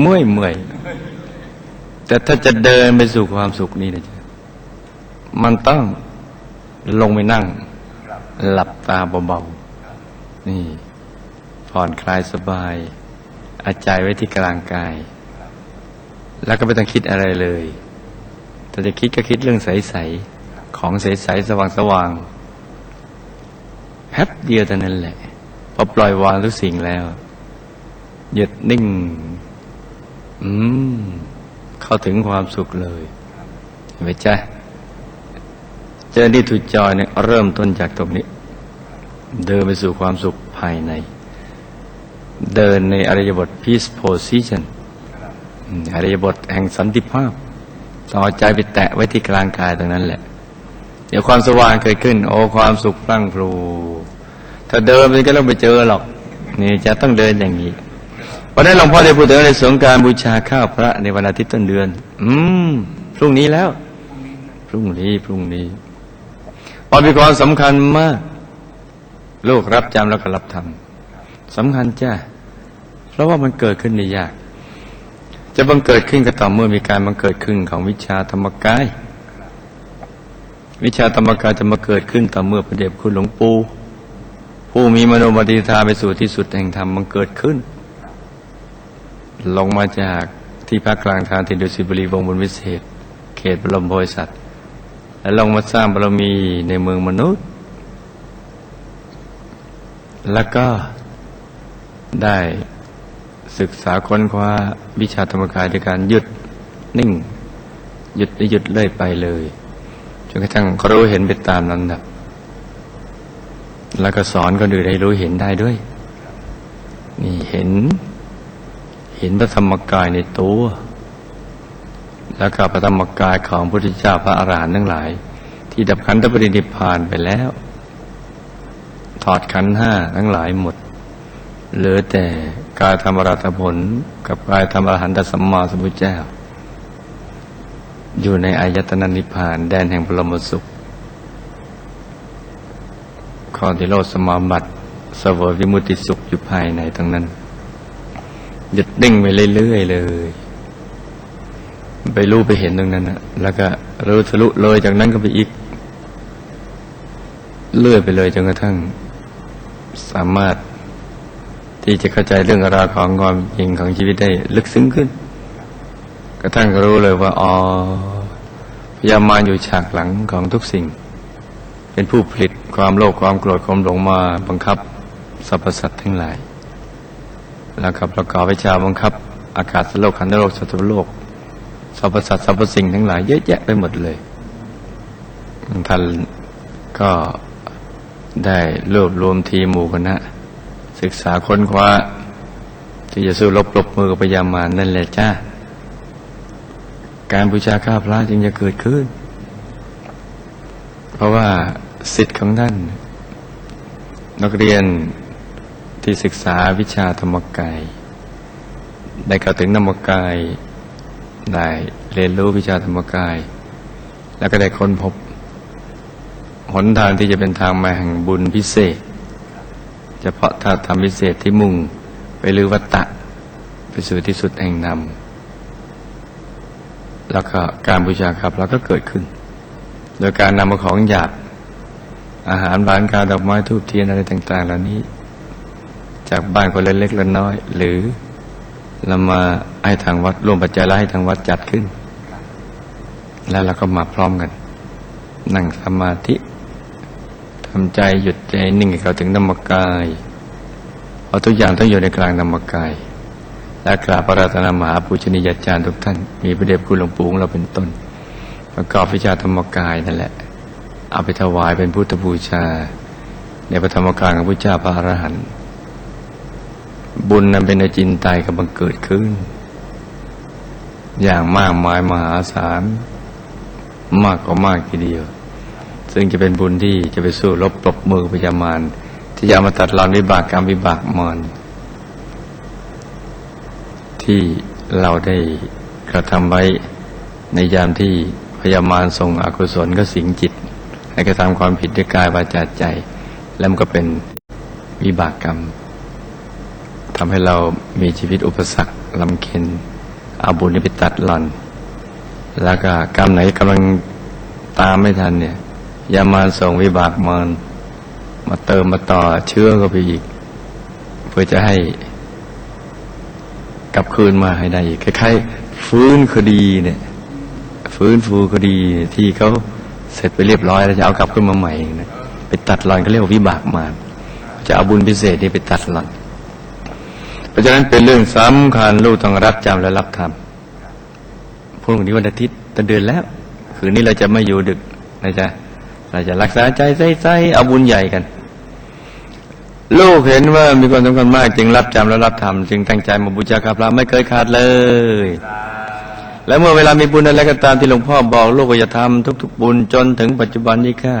เมื่อยเมื่อยแต่ถ้าจะเดินไปสู่ความสุขนี่นะจ๊ะมันต้องลงไปนั่ง หลับตาเบาๆนี่ผ่อนคลายสบาย อาใจไว้ที่กลางกาย แล้วก็ไม่ต้องคิดอะไรเลยแต่จะคิดก็คิดเรื่องใสๆของใสๆสว่างๆแป๊บเดียวเท่านั้นแหละพอปล่อยวางทุกสิ่งแล้วหยุดนิ่ง อืม เข้าถึงความสุขเลยเห็นไหมจ๊ะเจอที่ถุจอยเนี่ยเริ่มต้นจากตรงนี้ เดินไปสู่ความสุขภายใน เดินในอริยบท peace position อริยบทแห่งสันติภาพ ต่อใจไปแตะไว้ที่กลางกายตรงนั้นแหละ เดี๋ยวความสว่างเกิดขึ้น โอ้ความสุขพลั่งพลูถ้าเดินมันก็ต้องไปเจอหรอก นี่จะต้องเดินอย่างนี้ วันนั้นหลวงพ่อได้พูดถึงในสงการบูชาข้าวพระในวันอาทิตย์ต้นเดือน อืมพรุ่งนี้แล้ว พรุ่งนี้พรุ่งนี้พอมีความสำคัญมากลูกรับจำแล้วก็รับทำสำคัญจ้าเพราะว่ามันเกิดขึ้นในยาก จะบังเกิดขึ้นก็ต่อเมื่อมีการบังเกิดขึ้นของวิชาธรรมกาย วิชาธรรมกายจะมาเกิดขึ้นต่อเมื่อพระเดชคุณหลวงปู่ผู้มีมโนมติธาไปสู่ที่สุดแห่งธรรมมันเกิดขึ้น ลงมาจากที่พักกลางทางทินดุสิตบุรีวงบนวิเศษ เขตบรมโพธิสัตว์และลงมาสร้างบารมีในเมืองมนุษย์ แล้วก็ได้ศึกษาค้นคว้าวิชาธรรมกายด้วยการหยุดนิ่ง หยุดหยุดเลื่อยไปเลยจนกระทั่งเขารู้เห็นไปตามลำดับแล้วก็สอนคนอื่นให้รู้เห็นได้ด้วย นี่เห็น เห็นพระธรรมกายในตัว แล้วก็พระธรรมกายของพระพุทธเจ้าพระอรหันต์ทั้งหลาย ที่ดับขันธปรินิพานไปแล้ว ถอดขันธ์ห้าทั้งหลายหมด เหลือแต่กายธรรมรัตผล กับกายธรรมอรหันตสัมมาสัมพุทธเจ้า อยู่ในอายตนะนิพพานแดนแห่งพรมสุขข้อที่โลดสมาบัติเสวยวิมุตติสุขอยู่ภายในทั้งนั้น หยุดนิ่งไปเรื่อยๆเลย ไปรู้ไปเห็นตรงนั้นนะแล้วก็รู้ทะลุเลยจากนั้นก็ไปอีก เลื่อยไปเลยจนกระทั่ง สามารถที่จะเข้าใจเรื่องราวของความจริงของชีวิตได้ลึกซึ้งขึ้น กระทั่งก็รู้เลยว่าอ๋อพยามารอยู่ฉากหลังของทุกสิ่ง เป็นผู้ผลิตความโลภความโกรธความหลงมาบังคับสรรพสัตว์ทั้งหลาย แล้วก็ประกอบวิชาบังคับ อากาศสโลกขันธโลกสัตวโลกสรรพสัตว์สรรพสิ่งทั้งหลายเยอะแยะไปหมดเลยท่านก็ได้รวบรวมทีมหมู่คณะศึกษาค้นคว้า ที่จะสู้รบปรบมือกับพยามารนั่นแหละจ้า การบูชาข้าพระจึงจะเกิดขึ้น เพราะว่าสิทธิ์ของท่านนักเรียน ที่ศึกษาวิชาธรรมกาย ได้เข้าถึงธรรมกาย ได้เรียนรู้วิชาธรรมกาย แล้วก็ได้ค้นพบ หนทางที่จะเป็นทางมาแห่งบุญพิเศษ เฉพาะถ้าทำพิเศษที่มุ่งไปลือวัตตะ ไปสู่ที่สุดแห่งนำแล้วก็การบูชาครับแล้วก็เกิดขึ้น โดยการนำของหยาบอาหารบานกาดอกไม้ทูบเทียนอะไรต่าง ๆ เหล่านี้ จากบ้านคนเล็กๆเล็กน้อย หรือเรามาให้ทางวัดร่วมปัจจัยแล้วให้ทางวัดจัดขึ้น แล้วเราก็มาพร้อมกัน นั่งสมาธิทำใจหยุดใจนิ่งให้เขาถึงธรรมกายเพราะทุกอย่างต้องอยู่ในกลางธรรมกาย และกราบพระรัตนมหาปูชนียาจารย์ทุกท่าน มีพระเดชคุณหลวงปู่ของเราเป็นต้น ประกอบวิชาธรรมกายนั่นแหละ เอาไปถวายเป็นพุทธบูชา ในพระธรรมกายของพระเจ้าพระอรหันต์ บุญนั้นเป็นอจินไตยกำลังเกิดขึ้น อย่างมากมายมหาศาลมากกว่ามากทีเดียว ซึ่งจะเป็นบุญที่จะไปสู้รบปรบมือพยามารที่จะมาตัดรอนวิบากกรรมวิบากมารที่เราได้กระทำไว้ในยามที่พยามารส่งอกุศลก็สิงจิต ให้กระทำความผิดด้วยกายวาจาใจ แล้วมันก็เป็นวิบากกรรม ทำให้เรามีชีวิตอุปสรรคลำเค็ญเอาบุญนี้ไปตัดหล่อน แล้วก็กรรมไหนกำลังตามไม่ทันเนี่ยยามาส่งวิบากมารมาเติมมาต่อเชื้อเข้าไปอีก เพื่อจะให้กลับคืนมาให้ได้อีกคล้ายๆฟื้นคดีเนี่ยฟื้นฟูคดีที่เขาเสร็จไปเรียบร้อยแล้วจะเอากลับขึ้นมาใหม่นะไปตัดหล่อนก็เรียกว่าวิบากมาจะเอาบุญพิเศษนี่ไปตัดหล่อน ราะฉะนั้นเป็นเรื่องสำคัญลูกต้องรับจำและรับทำพรุ่งนี้วันอาทิตย์ต้นเดือนแล้ว คืนนี้เราจะไม่อยู่ดึกนะจ๊ะเราจะรักษาใจใส่ๆเอาบุญใหญ่กัน ลูกเห็นว่ามีความสำคัญมาก จึงรับจำและรับทำจึงตั้งใจมาบูชาพระไม่เคยขาดเลย แล้วเมื่อเวลามีบุญอะไรก็ตามที่หลวงพ่อบอก ลูกก็จะทำทุก ๆ บุญจนถึงปัจจุบันนี้ค่ะ